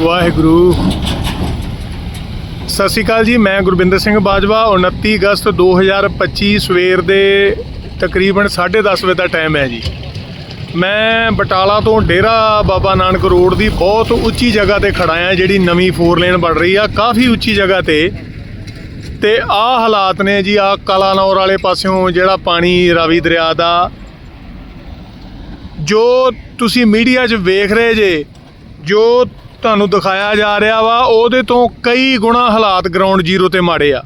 ਵਾਹਿਗੁਰੂ। ਸਤਿ ਸ਼੍ਰੀ ਅਕਾਲ ਜੀ, ਮੈਂ ਗੁਰਬਿੰਦਰ ਸਿੰਘ ਬਾਜਵਾ। 29 ਅਗਸਤ 2025 ਸਵੇਰ ਦੇ ਤਕਰੀਬਨ 10:30 ਵਜੇ ਦਾ ਟਾਈਮ ਹੈ ਜੀ। ਮੈਂ ਬਟਾਲਾ ਤੋਂ ਡੇਰਾ ਬਾਬਾ ਨਾਨਕ ਰੋਡ ਦੀ ਬਹੁਤ ਉੱਚੀ ਜਗ੍ਹਾ ਤੇ ਖੜਾ ਆ ਜਿਹੜੀ ਨਵੀਂ ਫੋਰ ਲੇਨ ਬਣ ਰਹੀ ਆ। ਕਾਫੀ ਉੱਚੀ ਜਗ੍ਹਾ ਤੇ। ਤੇ ਆਹ ਹਾਲਾਤ ਨੇ ਜੀ, ਆ ਕਲਾਨੌਰ ਵਾਲੇ ਪਾਸਿਓਂ ਜਿਹੜਾ ਪਾਣੀ ਰਾਵੀ ਦਰਿਆ ਦਾ। ਜੋ ਤੁਸੀਂ ਮੀਡੀਆ 'ਚ ਵੇਖ ਰਹੇ ਜੇ, ਜੋ ਤੁਹਾਨੂੰ ਦਿਖਾਇਆ ਜਾ ਰਿਹਾ ਵਾ, ਉਹਦੇ ਤੋਂ ਕਈ ਗੁਣਾ ਹਾਲਾਤ ਗਰਾਊਂਡ ਜ਼ੀਰੋ ਤੇ ਮਾੜੇ ਆ।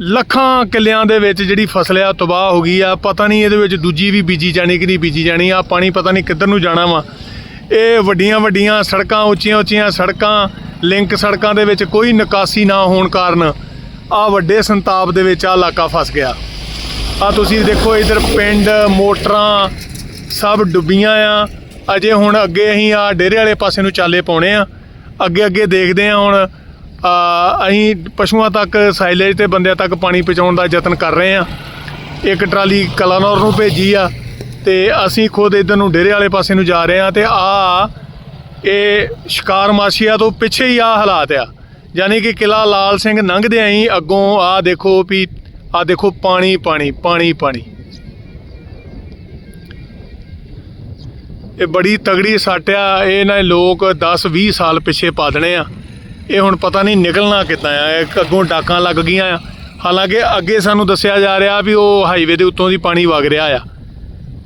ਲੱਖਾਂ ਕਿੱਲਿਆਂ ਦੇ ਵਿੱਚ ਜਿਹੜੀ ਫਸਲ ਆ, ਤਬਾਹ ਹੋ ਗਈ ਆ। ਪਤਾ ਨਹੀਂ ਇਹਦੇ ਵਿੱਚ ਦੂਜੀ ਵੀ ਬੀਜੀ ਜਾਣੀ ਕਿ ਨਹੀਂ ਬੀਜੀ ਜਾਣੀ ਆ। ਪਾਣੀ ਪਤਾ ਨਹੀਂ ਕਿੱਧਰ ਨੂੰ ਜਾਣਾ ਵਾ। ਇਹ ਵੱਡੀਆਂ ਵੱਡੀਆਂ ਸੜਕਾਂ, ਉੱਚੀਆਂ ਉੱਚੀਆਂ ਸੜਕਾਂ, ਲਿੰਕ ਸੜਕਾਂ ਦੇ ਵਿੱਚ ਕੋਈ ਨਿਕਾਸੀ ਨਾ ਹੋਣ ਕਾਰਨ ਆ ਵੱਡੇ ਸੰਤਾਪ ਦੇ ਵਿੱਚ ਆ ਇਲਾਕਾ ਫਸ ਗਿਆ। ਆ ਤੁਸੀਂ ਦੇਖੋ ਇਧਰ ਪਿੰਡ ਮੋਟਰਾਂ ਸਭ ਡੁੱਬੀਆਂ ਆ। ਅਜੇ ਹੁਣ ਅੱਗੇ ਅਸੀਂ ਆ ਡੇਰੇ ਵਾਲੇ ਪਾਸੇ ਨੂੰ ਚਾਲੇ ਪਾਉਣੇ ਆ। ਅੱਗੇ ਅੱਗੇ ਦੇਖਦੇ ਆ ਹੁਣ ਅਸੀਂ ਪਸ਼ੂਆਂ ਤੱਕ ਸਾਈਲੇਜ ਤੇ ਬੰਦਿਆਂ ਤੱਕ ਪਾਣੀ ਪਹੁੰਚਾਉਣ ਦਾ ਯਤਨ ਕਰ ਰਹੇ ਆ। ਇੱਕ ਟਰਾਲੀ ਕਲਾਨੌਰ ਨੂੰ ਭੇਜੀ ਆ ਤੇ ਅਸੀਂ ਖੁਦ ਇਧਰ ਨੂੰ ਡੇਰੇ ਵਾਲੇ ਪਾਸੇ ਨੂੰ ਜਾ ਰਹੇ ਆ ਤੇ ਆ ਇਹ ਸ਼ਿਕਾਰ ਮਾਸ਼ੀਆ ਤੋਂ ਪਿੱਛੇ ਹੀ ਆ ਹਾਲਾਤ ਆ। ਯਾਨੀ ਕਿ ਕਿਲਾ ਲਾਲ ਸਿੰਘ ਲੰਘਦੇ ਆਂ ਹੀ ਅੱਗੋਂ ਆ ਦੇਖੋ ਵੀ ਆ ਦੇਖੋ ਪਾਣੀ ਪਾਣੀ ਪਾਣੀ ਪਾਣੀ। ਇਹ ਬੜੀ ਤਗੜੀ ਸੱਟ ਆ। ਇਹ ਨਾ ਲੋਕ 10 20 ਸਾਲ ਪਿੱਛੇ ਪਾ ਦੇਣੇ ਆ। ਇਹ ਹੁਣ ਪਤਾ ਨਹੀਂ ਨਿਕਲਣਾ ਕਿੱਦਾਂ ਆ। ਇਹ ਅੱਗੋਂ ਡਾਕਾਂ ਲੱਗ ਗਈਆਂ ਆ। ਹਾਲਾਂਕਿ ਅੱਗੇ ਸਾਨੂੰ ਦੱਸਿਆ ਜਾ ਰਿਹਾ ਵੀ ਉਹ ਹਾਈਵੇ ਦੇ ਉੱਤੋਂ ਦੀ ਪਾਣੀ ਵਗ ਰਿਹਾ ਆ।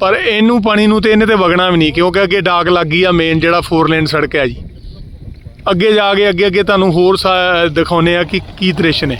ਪਰ ਇਹਨੂੰ ਪਾਣੀ ਨੂੰ ਤੇ ਇਹਨੇ ਤੇ ਵਗਣਾ ਵੀ ਨਹੀਂ, ਕਿਉਂਕਿ ਅੱਗੇ ਡਾਕ ਲੱਗ ਗਈ ਆ ਮੇਨ ਜਿਹੜਾ 4 ਲੇਨ ਸੜਕ ਹੈ ਜੀ। ਅੱਗੇ ਜਾ ਕੇ ਅੱਗੇ ਅੱਗੇ ਤੁਹਾਨੂੰ ਹੋਰ ਸਾ- ਦਿਖਾਉਂਦੇ ਆ ਕਿ ਕੀ ਦ੍ਰਿਸ਼ ਨੇ।